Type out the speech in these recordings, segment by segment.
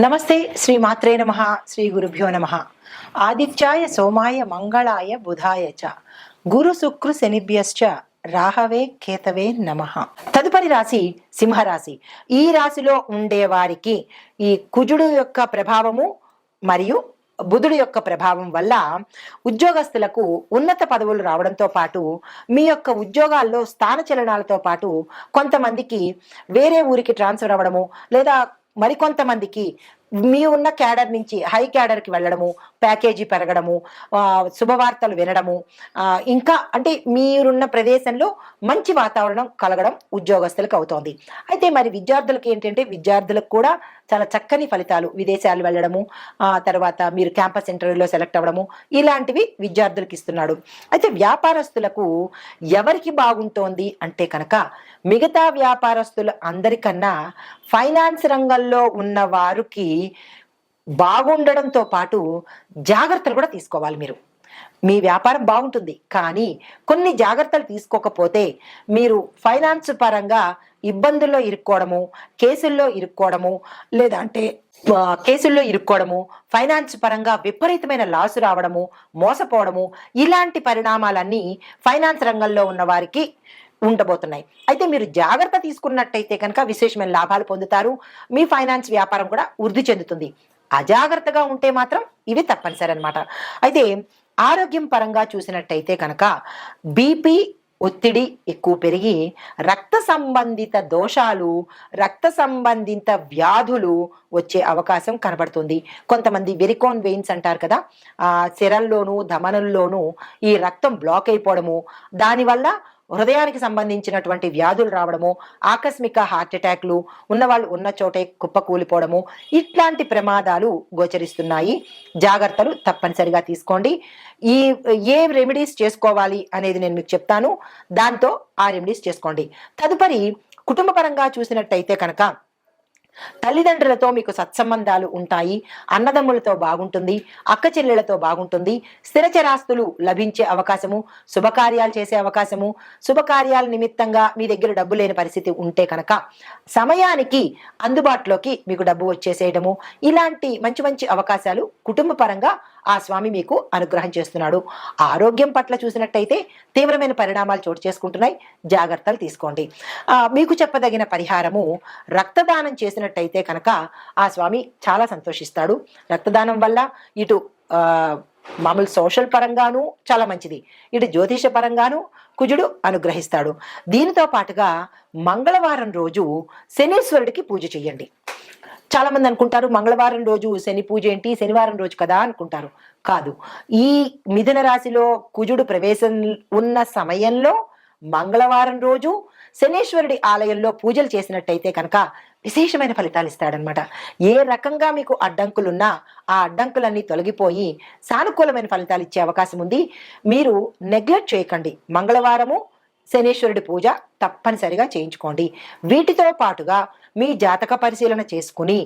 నమస్తే శ్రీ మాత్రే నమ శ్రీ గురుభ్యో నమ. ఆదిత్యాయ సోమాయ మంగళాయ బుధాయ చ. గురు శుక్రు శనిభ్యశ్చ. రాహవే కేతవే నమ. తదుపరి రాశి సింహరాశి. ఈ రాశిలో ఉండే వారికి ఈ కుజుడు యొక్క ప్రభావము మరియు బుధుడు యొక్క ప్రభావం వల్ల ఉద్యోగస్తులకు ఉన్నత పదవులు రావడంతో పాటు మీ యొక్క ఉద్యోగాల్లో స్థాన చలనాలతో పాటు కొంతమందికి వేరే ఊరికి ట్రాన్స్ఫర్ అవ్వడము లేదా మరికొంతమందికి మీ ఉన్న క్యాడర్ నుంచి హై క్యాడర్కి వెళ్ళడము ప్యాకేజీ పెరగడము శుభవార్తలు వినడము ఇంకా అంటే మీరున్న ప్రదేశంలో మంచి వాతావరణం కలగడం ఉద్యోగస్తులకు అవుతోంది. అయితే మరి విద్యార్థులకు ఏంటంటే విద్యార్థులకు కూడా చాలా చక్కని ఫలితాలు విదేశాలు వెళ్ళడము ఆ తర్వాత మీరు క్యాంపస్ ఇంటర్వ్యూలో సెలెక్ట్ అవ్వడము ఇలాంటివి విద్యార్థులకు ఇస్తున్నాడు. అయితే వ్యాపారస్తులకు ఎవరికి బాగుంటోంది అంటే కనుక మిగతా వ్యాపారస్తుల అందరికన్నా ఫైనాన్స్ రంగంలో ఉన్న వారికి బాగుండడంతో పాటు జాగ్రత్తలు కూడా తీసుకోవాలి మీరు. మీ వ్యాపారం బాగుంటుంది కానీ కొన్ని జాగ్రత్తలు తీసుకోకపోతే మీరు ఫైనాన్స్ పరంగా ఇబ్బందుల్లో ఇరుక్కోవడము కేసుల్లో ఇరుక్కోవడము లేదా అంటే కేసుల్లో ఇరుక్కోవడము ఫైనాన్స్ పరంగా విపరీతమైన లాసు రావడము మోసపోవడము ఇలాంటి పరిణామాలన్నీ ఫైనాన్స్ రంగంలో ఉన్న వారికి ఉండబోతున్నాయి. అయితే మీరు జాగ్రత్త తీసుకున్నట్టయితే కనుక విశేషమైన లాభాలు పొందుతారు. మీ ఫైనాన్స్ వ్యాపారం కూడా వృద్ధి చెందుతుంది. అజాగ్రత్తగా ఉంటే మాత్రం ఇవి తప్పనిసరి అనమాట అయితే ఆరోగ్యం పరంగా చూసినట్టయితే కనుక బీపీ ఒత్తిడి ఎక్కువ పెరిగి రక్త సంబంధిత దోషాలు రక్త సంబంధిత వ్యాధులు వచ్చే అవకాశం కనబడుతుంది. కొంతమంది వెరికోన్ వెయిన్స్ అంటారు కదా ఆ సిరల్లోనూ ధమనుల్లోనూ ఈ రక్తం బ్లాక్ అయిపోవడము. దానివల్ల హృదయానికి సంబంధించినటువంటి వ్యాధులు రావడము ఆకస్మిక హార్ట్ అటాక్లు ఉన్నవాళ్ళు ఉన్న చోటే కుప్పకూలిపోవడము ఇట్లాంటి ప్రమాదాలు గోచరిస్తున్నాయి. జాగ్రత్తలు తప్పనిసరిగా తీసుకోండి. ఈ ఏ రెమెడీస్ చేసుకోవాలి అనేది నేను మీకు చెప్తాను. దాంతో ఆ రెమెడీస్ చేసుకోండి. తదుపరి కుటుంబ పరంగా చూసినట్టయితే కనుక తల్లిదండ్రులతో మీకు సత్సంబంధాలు ఉంటాయి అన్నదమ్ములతో బాగుంటుంది అక్క చెల్లెళ్ళతో బాగుంటుంది స్థిరచరాస్తులు లభించే అవకాశము శుభకార్యాలు చేసే అవకాశము శుభకార్యాల నిమిత్తంగా మీ దగ్గర డబ్బు లేని పరిస్థితి ఉంటే కనుక సమయానికి అందుబాటులోకి మీకు డబ్బు వచ్చేసేయడము. ఇలాంటి మంచి మంచి అవకాశాలు కుటుంబ పరంగా ఆ స్వామి మీకు అనుగ్రహం చేస్తున్నాడు. ఆరోగ్యం పట్ల చూసినట్టయితే తీవ్రమైన పరిణామాలు చోటు చేసుకుంటున్నాయి. జాగ్రత్తలు తీసుకోండి. మీకు చెప్పదగిన పరిహారము రక్తదానం చేసినట్టయితే కనుక ఆ స్వామి చాలా సంతోషిస్తాడు. రక్తదానం వల్ల ఇటు మామూలు సోషల్ పరంగాను చాలా మంచిది. ఇటు జ్యోతిష పరంగాను కుజుడు అనుగ్రహిస్తాడు. దీనితో పాటుగా మంగళవారం రోజు శనీశ్వరుడికి పూజ చేయండి. చాలా మంది అనుకుంటారు మంగళవారం రోజు శని పూజ ఏంటి? శనివారం రోజు కదా అనుకుంటారు. కాదు. ఈ మిథున రాశిలో కుజుడు ప్రవేశం ఉన్న సమయంలో మంగళవారం రోజు శనేశ్వరుడి ఆలయంలో పూజలు చేసినట్టయితే కనుక విశేషమైన ఫలితాలు ఇస్తాడనమాట ఏ రకంగా మీకు అడ్డంకులున్నా ఆ అడ్డంకులన్నీ తొలగిపోయి సానుకూలమైన ఫలితాలు ఇచ్చే అవకాశం ఉంది. మీరు నెగ్లెక్ట్ చేయకండి. మంగళవారము శనేశ్వరుడి పూజ తప్పనిసరిగా చేయించుకోండి. వీటితో పాటుగా మీ జాతక పరిశీలన చేసుకుని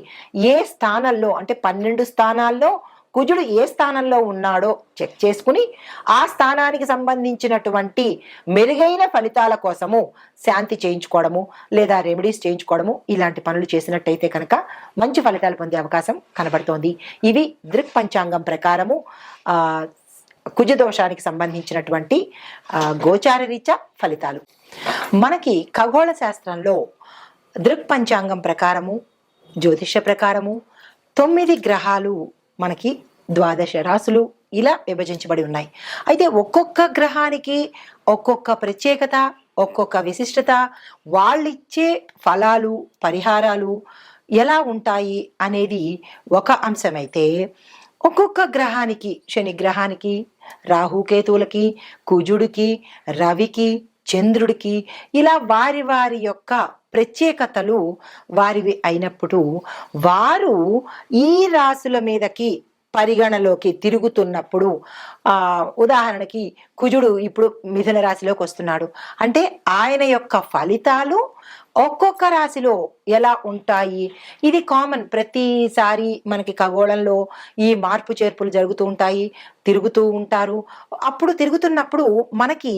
ఏ స్థానంలో అంటే పన్నెండు స్థానాల్లో కుజుడు ఏ స్థానంలో ఉన్నాడో చెక్ చేసుకుని ఆ స్థానానికి సంబంధించినటువంటి మెరుగైన ఫలితాల కోసము శాంతి చేయించుకోవడము లేదా రెమెడీస్ చేయించుకోవడము ఇలాంటి పనులు చేసినట్టయితే కనుక మంచి ఫలితాలు పొందే అవకాశం కనబడుతోంది. ఇవి దృక్ పంచాంగం ప్రకారము కుజదోషానికి సంబంధించినటువంటి ఆ, గోచార రీత్యా ఫలితాలు. మనకి ఖగోళ శాస్త్రంలో దృక్పంచాంగం ప్రకారము జ్యోతిష ప్రకారము తొమ్మిది గ్రహాలు మనకి ద్వాదశ రాసులు ఇలా విభజించబడి ఉన్నాయి. అయితే ఒక్కొక్క గ్రహానికి ఒక్కొక్క ప్రత్యేకత ఒక్కొక్క విశిష్టత వాళ్ళిచ్చే ఫలాలు పరిహారాలు ఎలా ఉంటాయి అనేది ఒక అంశమైతే ఒక్కొక్క గ్రహానికి శని గ్రహానికి రాహుకేతువులకి కుజుడికి రవికి చంద్రుడికి ఇలా వారి వారి యొక్క ప్రత్యేకతలు వారివి అయినప్పుడు వారు ఈ రాసుల మీదకి పరిగణలోకి తిరుగుతున్నప్పుడు ఉదాహరణకి కుజుడు ఇప్పుడు మిథున రాశిలోకి వస్తున్నాడు. అంటే ఆయన యొక్క ఫలితాలు ఒక్కొక్క రాశిలో ఎలా ఉంటాయి? ఇది కామన్. ప్రతిసారి మనకి ఖగోళంలో ఈ మార్పు చేర్పులు జరుగుతూ ఉంటాయి తిరుగుతూ ఉంటారు. అప్పుడు తిరుగుతున్నప్పుడు మనకి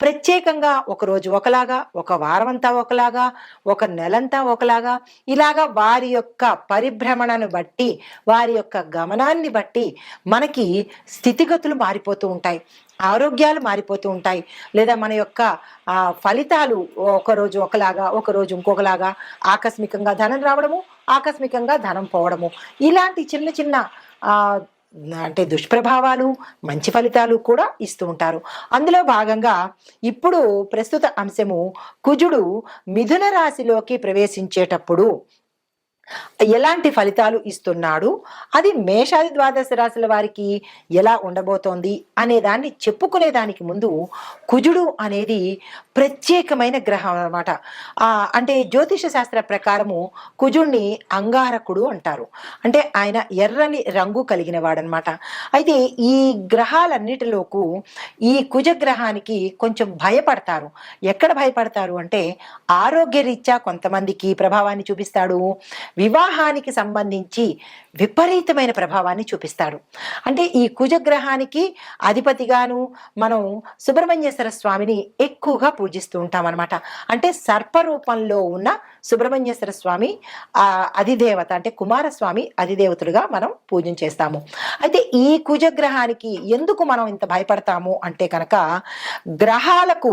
ప్రత్యేకంగా ఒకరోజు ఒకలాగా ఒక వారం అంతా ఒకలాగా ఒక నెలంతా ఒకలాగా ఇలాగా వారి యొక్క పరిభ్రమణను బట్టి వారి యొక్క గమనాన్ని బట్టి మనకి స్థితిగతులు మారిపోతూ ఉంటాయి. ఆరోగ్యాలు మారిపోతూ ఉంటాయి. లేదా మన యొక్క ఆ, ఫలితాలు ఒకరోజు ఒకలాగా ఒకరోజు ఇంకొకలాగా ఆకస్మికంగా ధనం రావడము ఆకస్మికంగా ధనం పోవడము. ఇలాంటి చిన్న చిన్న ఆ, అంటే దుష్ప్రభావాలు మంచి ఫలితాలు కూడా ఇస్తూ ఉంటారు. అందులో భాగంగా ఇప్పుడు ప్రస్తుత అంశము కుజుడు మిథున రాశిలోకి ప్రవేశించేటప్పుడు ఎలాంటి ఫలితాలు ఇస్తున్నాడు? అది మేషాది ద్వాదశ రాశుల వారికి ఎలా ఉండబోతోంది? అనే దాన్ని చెప్పుకునే దానికి ముందు కుజుడు అనేది ప్రత్యేకమైన గ్రహం అన్నమాట. అంటే జ్యోతిష శాస్త్ర ప్రకారము కుజుడిని అంగారకుడు అంటారు. అంటే ఆయన ఎర్రని రంగు కలిగిన వాడనమాట అయితే ఈ గ్రహాలన్నిటిలోకు ఈ కుజ గ్రహానికి కొంచెం భయపడతారు. ఎక్కడ భయపడతారు అంటే ఆరోగ్యరీత్యా కొంతమందికి ప్రభావాన్ని చూపిస్తాడు. వివాహానికి సంబంధించి విపరీతమైన ప్రభావాన్ని చూపిస్తాడు. అంటే ఈ కుజగ్రహానికి అధిపతిగాను మనం సుబ్రహ్మణ్యేశ్వర స్వామిని ఎక్కువగా పూజిస్తూ ఉంటాం అనమాట అంటే సర్పరూపంలో ఉన్న సుబ్రహ్మణ్యేశ్వర స్వామి అధిదేవత అంటే కుమారస్వామి అధిదేవతలుగా మనం పూజ చేస్తాము. అయితే ఈ కుజగ్రహానికి ఎందుకు మనం ఇంత భయపడతాము అంటే కనుక గ్రహాలకు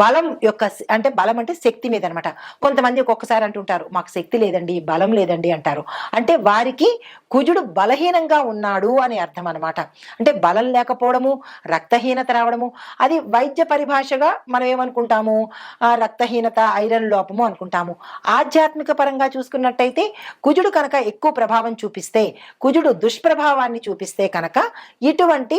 బలం యొక్క అంటే బలం అంటే శక్తి మీద అనమాట కొంతమంది ఒక్కొక్కసారి అంటుంటారు మాకు శక్తి లేదండి బలం లేదండి అంటారు. అంటే వారికి కుజుడు బలహీనంగా ఉన్నాడు అని అర్థం అనమాట అంటే బలం లేకపోవడము రక్తహీనత రావడము అది వైద్య పరిభాషగా మనం ఏమనుకుంటాము? రక్తహీనత ఐరన్ లోపము అనుకుంటాము. ఆధ్యాత్మిక పరంగా చూసుకున్నట్టయితే కుజుడు కనుక ఎక్కువ ప్రభావం చూపిస్తే కుజుడు దుష్ప్రభావాన్ని చూపిస్తే కనుక ఇటువంటి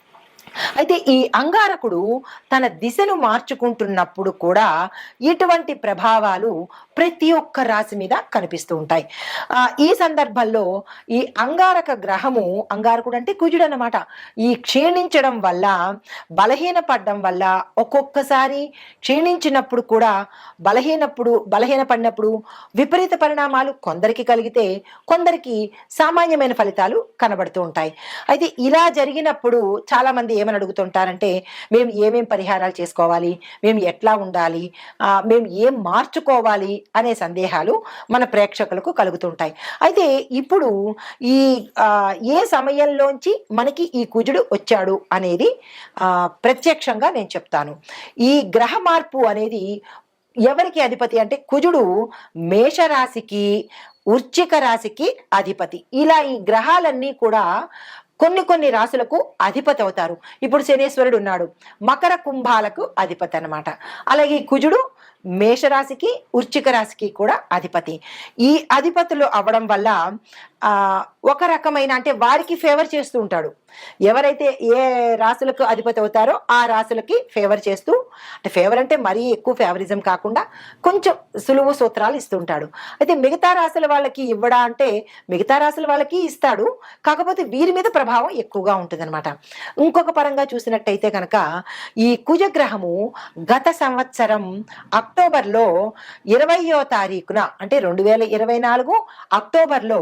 అయితే ఈ అంగారకుడు తన దిశను మార్చుకుంటున్నప్పుడు కూడా ఇటువంటి ప్రభావాలు ప్రతి ఒక్క రాశి మీద కనిపిస్తూ ఉంటాయి. ఈ సందర్భంలో ఈ అంగారక గ్రహము అంగారకుడు అంటే కుజుడు అన్నమాట. ఈ క్షీణించడం వల్ల బలహీనపడడం వల్ల ఒక్కొక్కసారి క్షీణించినప్పుడు కూడా బలహీనప్పుడు బలహీనపడినప్పుడు విపరీత పరిణామాలు కొందరికి కలిగితే కొందరికి సామాన్యమైన ఫలితాలు కనబడుతూ ఉంటాయి. అయితే ఇలా జరిగినప్పుడు చాలామంది ఏమని అడుగుతుంటారంటే మేము ఏమేం పరిహారాలు చేసుకోవాలి? మేము ఎట్లా ఉండాలి? మేము ఏం మార్చుకోవాలి? అనే సందేహాలు మన ప్రేక్షకులకు కలుగుతుంటాయి. అయితే ఇప్పుడు ఈ ఏ సమయంలోంచి మనకి ఈ కుజుడు వచ్చాడు అనేది ప్రత్యక్షంగా నేను చెప్తాను. ఈ గ్రహ మార్పు అనేది ఎవరికి అధిపతి? అంటే కుజుడు మేషరాశికి వృచ్చిక రాశికి అధిపతి. ఇలా ఈ గ్రహాలన్నీ కూడా కొన్ని కొన్ని రాశులకు అధిపతి అవుతారు. ఇప్పుడు శనేశ్వరుడు ఉన్నాడు. మకర కుంభాలకు అధిపతి అన్నమాట. అలాగే ఈ కుజుడు మేషరాశికి వృశ్చిక రాశికి కూడా అధిపతి. ఈ అధిపతులు అవ్వడం వల్ల ఒక రకమైన అంటే వారికి ఫేవర్ చేస్తూ ఉంటాడు. ఎవరైతే ఏ రాశులకు అధిపతి అవుతారో ఆ రాశులకి ఫేవర్ చేస్తూ అంటే ఫేవర్ అంటే మరీ ఎక్కువ ఫేవరిజం కాకుండా కొంచెం సులువు సూత్రాలు ఇస్తుంటాడు అయితే మిగతా రాశుల వాళ్ళకి ఇవ్వడా అంటే మిగతా రాశుల వాళ్ళకి ఇస్తాడు. కాకపోతే వీరి మీద ప్రభావం ఎక్కువగా ఉంటుందన్నమాట. ఇంకొక పరంగా చూసినట్టయితే కనుక ఈ కుజగ్రహము గత సంవత్సరం అక్టోబర్లో ఇరవయో తారీఖున అంటే రెండు వేల ఇరవై నాలుగు అక్టోబర్లో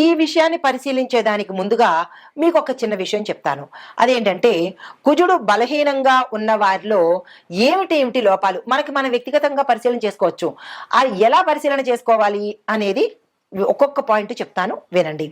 ఈ విషయాన్ని పరిశీలించేదానికి ముందుగా మీకు ఒక చిన్న విషయం చెప్తాను. అదేంటంటే కుజుడు బలహీనంగా ఉన్న వారిలో ఏమిటి ఏమిటి లోపాలు? మనకి మనం వ్యక్తిగతంగా పరిశీలన చేసుకోవచ్చు. అది ఎలా పరిశీలన చేసుకోవాలి అనేది ఒక్కొక్క పాయింట్ చెప్తాను వినండి.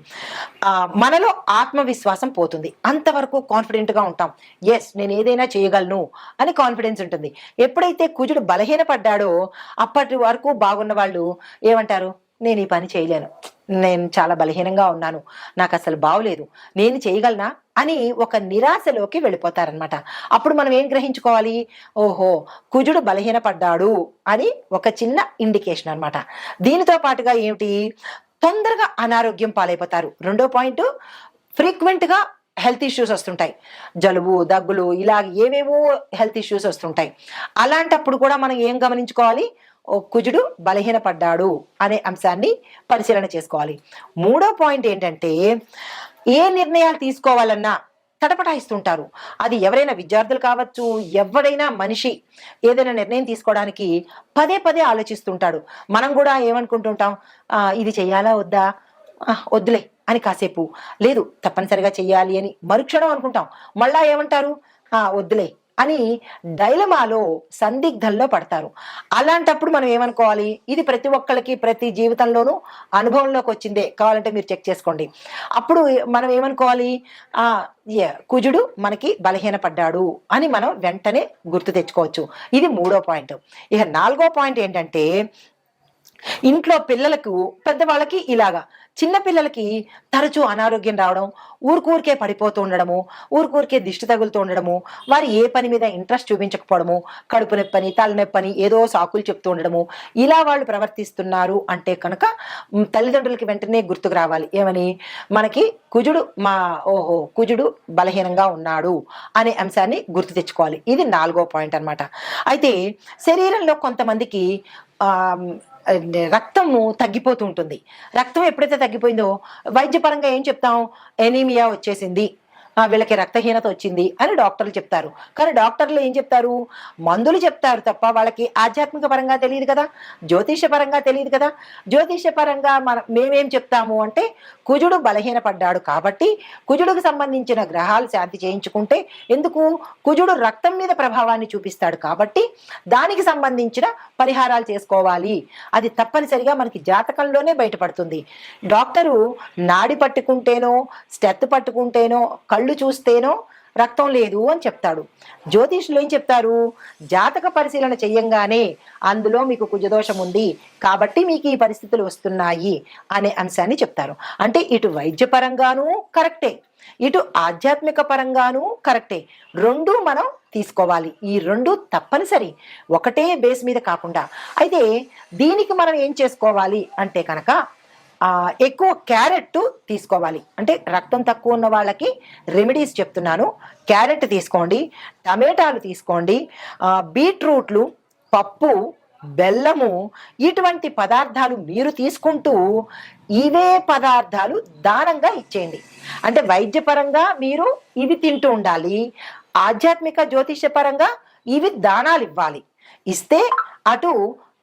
మనలో ఆత్మవిశ్వాసం పోతుంది. అంతవరకు కాన్ఫిడెంట్గా ఉంటాం. ఎస్ నేను ఏదైనా చేయగలను అని కాన్ఫిడెన్స్ ఉంటుంది. ఎప్పుడైతే కుజుడు బలహీనపడ్డాడో అప్పటి వరకు బాగున్న వాళ్ళు ఏమంటారు? నేను ఈ పని చేయలేను. నేను చాలా బలహీనంగా ఉన్నాను. నాకు అసలు బాగోలేదు నేను చేయగలనా? అని ఒక నిరాశలోకి వెళ్ళిపోతారనమాట అప్పుడు మనం ఏం గ్రహించుకోవాలి? ఓహో కుజుడు బలహీనపడ్డాడు అని ఒక చిన్న ఇండికేషన్ అన్నమాట. దీనితో పాటుగా ఏమిటి? తొందరగా అనారోగ్యం పాలైపోతారు. రెండో పాయింట్ ఫ్రీక్వెంట్గా హెల్త్ ఇష్యూస్ వస్తుంటాయి. జలుబు దగ్గులు ఇలా ఏవేవో హెల్త్ ఇష్యూస్ వస్తుంటాయి. అలాంటప్పుడు కూడా మనం ఏం గమనించుకోవాలి? కుజుడు బలహీనపడ్డాడు అనే అంశాన్ని పరిశీలన చేసుకోవాలి. మూడో పాయింట్ ఏంటంటే ఏ నిర్ణయాలు తీసుకోవాలన్నా తటపటాయిస్తుంటారు. అది ఎవరైనా విద్యార్థులు కావచ్చు ఎవరైనా మనిషి ఏదైనా నిర్ణయం తీసుకోవడానికి పదే పదే ఆలోచిస్తుంటాడు. మనం కూడా ఏమనుకుంటుంటాం? ఇది చేయాలా వద్దా? వద్దులే అని కాసేపు. లేదు తప్పనిసరిగా చేయాలి అని మరుక్షణం అనుకుంటాం. మళ్ళా ఏమంటారు? వద్దులే అని డైలమాలో సందిగ్ధంలో పడతారు. అలాంటప్పుడు మనం ఏమనుకోవాలి? ఇది ప్రతి ఒక్కళ్ళకి ప్రతి జీవితంలోనూ అనుభవంలోకి వచ్చిందే. కావాలంటే మీరు చెక్ చేసుకోండి. అప్పుడు మనం ఏమనుకోవాలి? కుజుడు మనకి బలహీనపడ్డాడు అని మనం వెంటనే గుర్తు తెచ్చుకోవచ్చు. ఇది మూడో పాయింట్. ఇక నాలుగో పాయింట్ ఏంటంటే ఇంట్లో పిల్లలకు పెద్దవాళ్ళకి ఇలాగా. చిన్న పిల్లలకి తరచూ అనారోగ్యం రావడం ఊరికూరికే పడిపోతూ ఉండడము ఊరికూరికే దిష్టి తగులుతూ ఉండడము వారు ఏ పని మీద ఇంట్రెస్ట్ చూపించకపోవడము కడుపు నొప్పని తలనొప్పని ఏదో సాకులు చెప్తూ ఉండడము ఇలా వాళ్ళు ప్రవర్తిస్తున్నారు అంటే కనుక తల్లిదండ్రులకి వెంటనే గుర్తుకు రావాలి. ఏమని? మనకి కుజుడు మా ఓహో కుజుడు బలహీనంగా ఉన్నాడు అనే అంశాన్ని గుర్తు తెచ్చుకోవాలి. ఇది నాలుగో పాయింట్ అన్నమాట. అయితే శరీరంలో కొంతమందికి రక్తము తగ్గిపోతూ ఉంటుంది. రక్తం ఎప్పుడైతే తగ్గిపోయిందో వైద్యపరంగా ఏం చెప్తాం? ఎనీమియా వచ్చేసింది. వీళ్ళకి రక్తహీనత వచ్చింది అని డాక్టర్లు చెప్తారు. కానీ డాక్టర్లు ఏం చెప్తారు? మందులు చెప్తారు తప్ప వాళ్ళకి ఆధ్యాత్మిక పరంగా తెలియదు కదా? జ్యోతిష పరంగా తెలియదు కదా? జ్యోతిష పరంగా మన మేమేం చెప్తాము అంటే కుజుడు బలహీనపడ్డాడు కాబట్టి కుజుడుకు సంబంధించిన గ్రహాలు శాంతి చేయించుకుంటే ఎందుకు? కుజుడు రక్తం మీద ప్రభావాన్ని చూపిస్తాడు కాబట్టి దానికి సంబంధించిన పరిహారాలు చేసుకోవాలి. అది తప్పనిసరిగా మనకి జాతకంలోనే బయటపడుతుంది. డాక్టరు నాడి పట్టుకుంటేనో స్టెత్ పట్టుకుంటేనో కళ్ళు చూస్తేనో రక్తం లేదు అని చెప్తాడు. జ్యోతిష్యులు ఏం చెప్తారు? జాతక పరిశీలన చెయ్యంగానే అందులో మీకు కుజదోషం ఉంది కాబట్టి మీకు ఈ పరిస్థితులు వస్తున్నాయి అనే అంశాన్ని చెప్తారు. అంటే ఇటు వైద్యపరంగానూ కరెక్టే ఇటు ఆధ్యాత్మిక పరంగానూ కరెక్టే. రెండు మనం తీసుకోవాలి. ఈ రెండు తప్పనిసరి ఒకటే బేస్ మీద కాకుండా. అయితే దీనికి మనం ఏం చేసుకోవాలి అంటే కనుక ఎక్కువ క్యారెట్ తీసుకోవాలి. అంటే రక్తం తక్కువ ఉన్న వాళ్ళకి రెమెడీస్ చెప్తున్నాను. క్యారెట్ తీసుకోండి టమాటాలు తీసుకోండి బీట్రూట్లు పప్పు బెల్లము ఇటువంటి పదార్థాలు మీరు తీసుకుంటూ ఇవే పదార్థాలు దానంగా ఇచ్చేయండి. అంటే వైద్యపరంగా మీరు ఇవి తింటూ ఉండాలి. ఆధ్యాత్మిక జ్యోతిషపరంగా ఇవి దానాలు ఇవ్వాలి. ఇస్తే అటు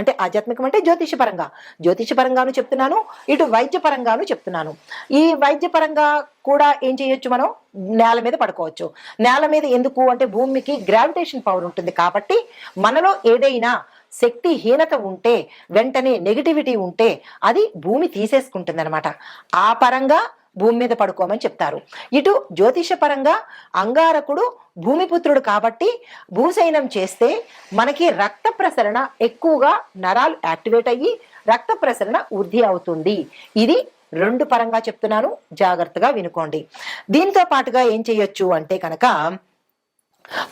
అంటే ఆధ్యాత్మికం అంటే జ్యోతిషపరంగా జ్యోతిషపరంగాను చెప్తున్నాను ఇటు వైద్యపరంగాను చెప్తున్నాను. ఈ వైద్యపరంగా కూడా ఏం చేయొచ్చు మనం? నేల మీద పడుకోవచ్చు. నేల మీద ఎందుకు? అంటే భూమికి గ్రావిటేషన్ పవర్ ఉంటుంది కాబట్టి మనలో ఏదైనా శక్తి హీనత ఉంటే వెంటనే నెగిటివిటీ ఉంటే అది భూమి తీసేసుకుంటుంది అనమాట ఆ పరంగా భూమి మీద పడుకోమని చెప్తారు. ఇటు జ్యోతిష పరంగా అంగారకుడు భూమిపుత్రుడు కాబట్టి భూశయనం చేస్తే మనకి రక్త ప్రసరణ ఎక్కువగా నరాలు యాక్టివేట్ అయ్యి రక్త ప్రసరణ వృద్ధి అవుతుంది. ఇది రెండు పరంగా చెప్తున్నాను. జాగ్రత్తగా వినుకోండి. దీంతో పాటుగా ఏం చేయొచ్చు అంటే కనుక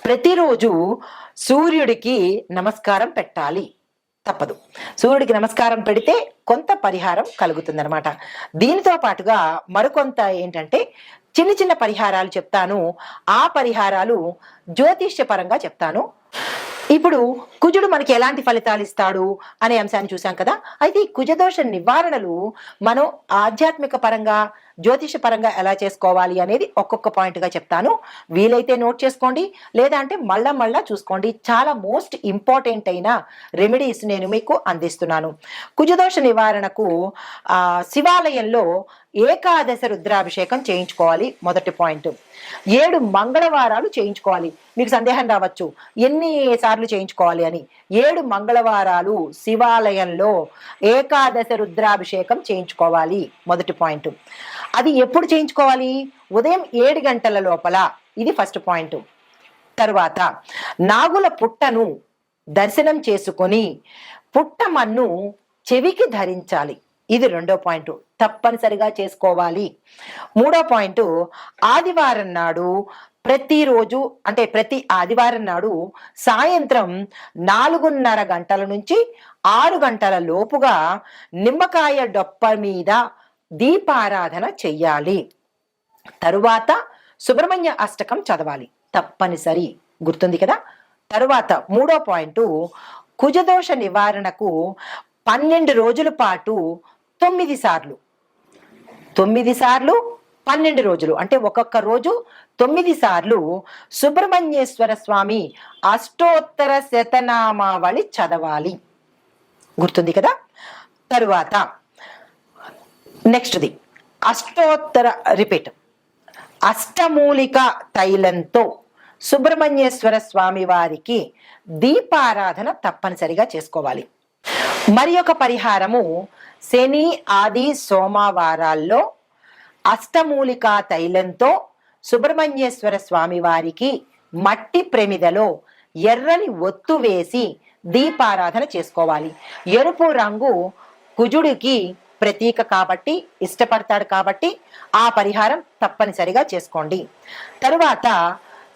ప్రతిరోజు సూర్యుడికి నమస్కారం పెట్టాలి. తప్పదు. సూర్యుడికి నమస్కారం పెడితే కొంత పరిహారం కలుగుతుందనమాట దీనితో పాటుగా మరికొంత ఏంటంటే చిన్న చిన్న పరిహారాలు చెప్తాను. ఆ పరిహారాలు జ్యోతిష్య పరంగా చెప్తాను. ఇప్పుడు కుజుడు మనకి ఎలాంటి ఫలితాలు ఇస్తాడు అనే అంశాన్ని చూసాం కదా. అయితే ఈ కుజదోష నివారణలు మనం ఆధ్యాత్మిక పరంగా జ్యోతిష పరంగా ఎలా చేసుకోవాలి అనేది ఒక్కొక్క పాయింట్గా చెప్తాను. వీలైతే నోట్ చేసుకోండి. లేదా అంటే మళ్ళా మళ్ళా చూసుకోండి. చాలా మోస్ట్ ఇంపార్టెంట్ అయిన రెమెడీస్ నేను మీకు అందిస్తున్నాను. కుజదోష నివారణకు శివాలయంలో ఏకాదశ రుద్రాభిషేకం చేయించుకోవాలి. మొదటి పాయింట్. ఏడు మంగళవారాలు చేయించుకోవాలి. మీకు సందేహం రావచ్చు. ఎన్ని సార్లు చేయించుకోవాలి అని. ఏడు మంగళవారాలు శివాలయంలో ఏకాదశ రుద్రాభిషేకం చేయించుకోవాలి. మొదటి పాయింట్. అది ఎప్పుడు చేయించుకోవాలి? ఉదయం ఏడు గంటల లోపల. ఇది ఫస్ట్ పాయింట్. తరువాత నాగుల పుట్టను దర్శనం చేసుకొని పుట్టమన్ను చెవికి ధరించాలి. ఇది రెండో పాయింట్. తప్పనిసరిగా చేసుకోవాలి. మూడో పాయింట్ ఆదివారం నాడు ప్రతిరోజు అంటే ప్రతి ఆదివారం నాడు సాయంత్రం నాలుగున్నర గంటల నుంచి ఆరు గంటల లోపుగా నిమ్మకాయ డొప్ప మీద దీపారాధన చెయ్యాలి. తరువాత సుబ్రహ్మణ్య అష్టకం చదవాలి. తప్పనిసరి. గుర్తుంది కదా? తరువాత మూడో పాయింట్ కుజదోష నివారణకు పన్నెండు రోజుల పాటు తొమ్మిది సార్లు తొమ్మిది సార్లు పన్నెండు రోజులు. అంటే ఒక్కొక్క రోజు తొమ్మిది సార్లు సుబ్రహ్మణ్యేశ్వర స్వామి అష్టోత్తర శతనామావళి చదవాలి. గుర్తుంది కదా? తరువాత నెక్స్ట్ది. అష్టోత్తర రిపీట్. అష్టమూలిక తైలంతో సుబ్రహ్మణ్యేశ్వర స్వామి వారికి దీపారాధన తప్పనిసరిగా చేసుకోవాలి. మరి ఒక పరిహారము శని ఆది సోమవారాల్లో అష్టమూలికా తైలంతో సుబ్రహ్మణ్యేశ్వర స్వామి వారికి మట్టి ప్రమిదలో ఎర్రని ఒత్తు వేసి దీపారాధన చేసుకోవాలి. ఎరుపు రంగు కుజుడికి ప్రతీక కాబట్టి ఇష్టపడతాడు కాబట్టి ఆ పరిహారం తప్పనిసరిగా చేసుకోండి. తరువాత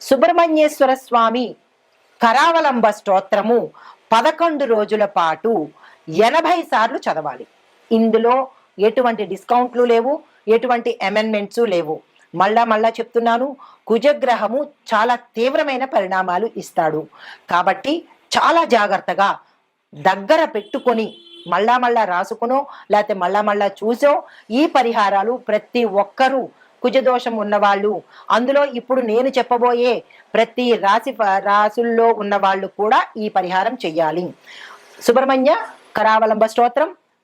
సుబ్రహ్మణ్యేశ్వర స్వామి కరావలంబ స్తోత్రము పదకొండు రోజుల పాటు ఎనభై సార్లు చదవాలి. ఇందులో ఎటువంటి డిస్కౌంట్లు లేవు ఎటువంటి అమెండ్మెంట్స్ లేవు. మళ్ళా మళ్ళా చెప్తున్నాను కుజగ్రహము చాలా తీవ్రమైన పరిణామాలు ఇస్తాడు. కాబట్టి చాలా జాగ్రత్తగా దగ్గర పెట్టుకొని మళ్ళా మళ్ళా రాసుకునో లేకపోతే మళ్ళా మళ్ళా చూసో ఈ పరిహారాలు ప్రతి ఒక్కరూ కుజదోషం ఉన్నవాళ్ళు. అందులో ఇప్పుడు నేను చెప్పబోయే ప్రతి రాశి రాసుల్లో ఉన్న వాళ్ళు కూడా ఈ పరిహారం చెయ్యాలి. సుబ్రహ్మణ్య కరావలంబ స్తోత్రం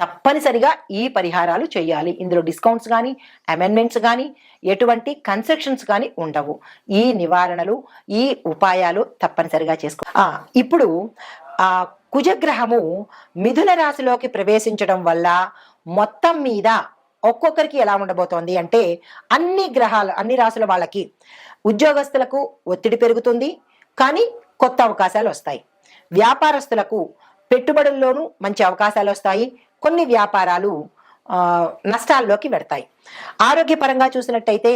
తప్పనిసరిగా ఈ పరిహారాలు చేయాలి. ఇందులో డిస్కౌంట్స్ కానీ అమెండ్మెంట్స్ కానీ ఎటువంటి కన్సెషన్స్ కానీ ఉండవు. ఈ నివారణలు ఈ ఉపాయాలు తప్పనిసరిగా చేసుకో ఇప్పుడు ఆ కుజగ్రహము మిథున రాశిలోకి ప్రవేశించడం వల్ల మొత్తం మీద ఒక్కొక్కరికి ఎలా ఉండబోతోంది అంటే అన్ని గ్రహాలు అన్ని రాసుల వాళ్ళకి ఉద్యోగస్తులకు ఒత్తిడి పెరుగుతుంది. కానీ కొత్త అవకాశాలు వస్తాయి. వ్యాపారస్తులకు పెట్టుబడుల్లోనూ మంచి అవకాశాలు వస్తాయి. కొన్ని వ్యాపారాలు నష్టాల్లోకి వెడతాయి. ఆరోగ్యపరంగా చూసినట్టయితే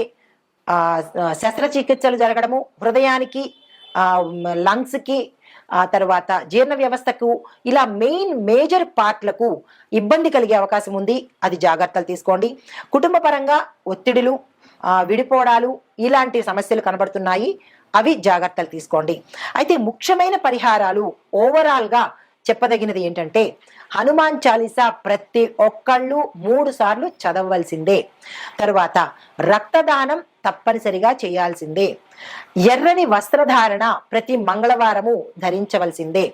శస్త్రచికిత్సలు జరగడము హృదయానికి లంగ్స్కి ఆ తర్వాత జీర్ణ వ్యవస్థకు ఇలా మెయిన్ మేజర్ పార్ట్లకు ఇబ్బంది కలిగే అవకాశం ఉంది. అది జాగ్రత్తలు తీసుకోండి. కుటుంబ పరంగా ఒత్తిడులు విడిపోవడాలు ఇలాంటి సమస్యలు కనబడుతున్నాయి. అవి జాగ్రత్తలు తీసుకోండి. అయితే ముఖ్యమైన పరిహారాలు ఓవరాల్గా చెప్పదగినది ఏంటంటే హనుమాన్ చాలీసా ప్రతి ఒక్కళ్ళు మూడు సార్లు చదవవలసిందే. తరువాత రక్తదానం తప్పనిసరిగా చేయాల్సిందే. ఎర్రని వస్త్రధారణ ప్రతి మంగళవారము ధరించవలసిందే.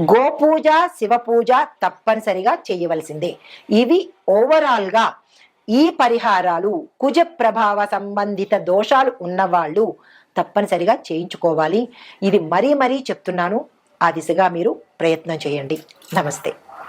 గోపూజ శివపూజ తప్పనిసరిగా చేయవలసిందే. ఇవి ఓవరాల్గా ఈ పరిహారాలు కుజ ప్రభావ సంబంధిత దోషాలు ఉన్నవాళ్ళు తప్పనిసరిగా చేయించుకోవాలి. ఇది మరీ మరీ చెప్తున్నాను. ఆ దిశగా మీరు ప్రయత్నం చేయండి. నమస్తే.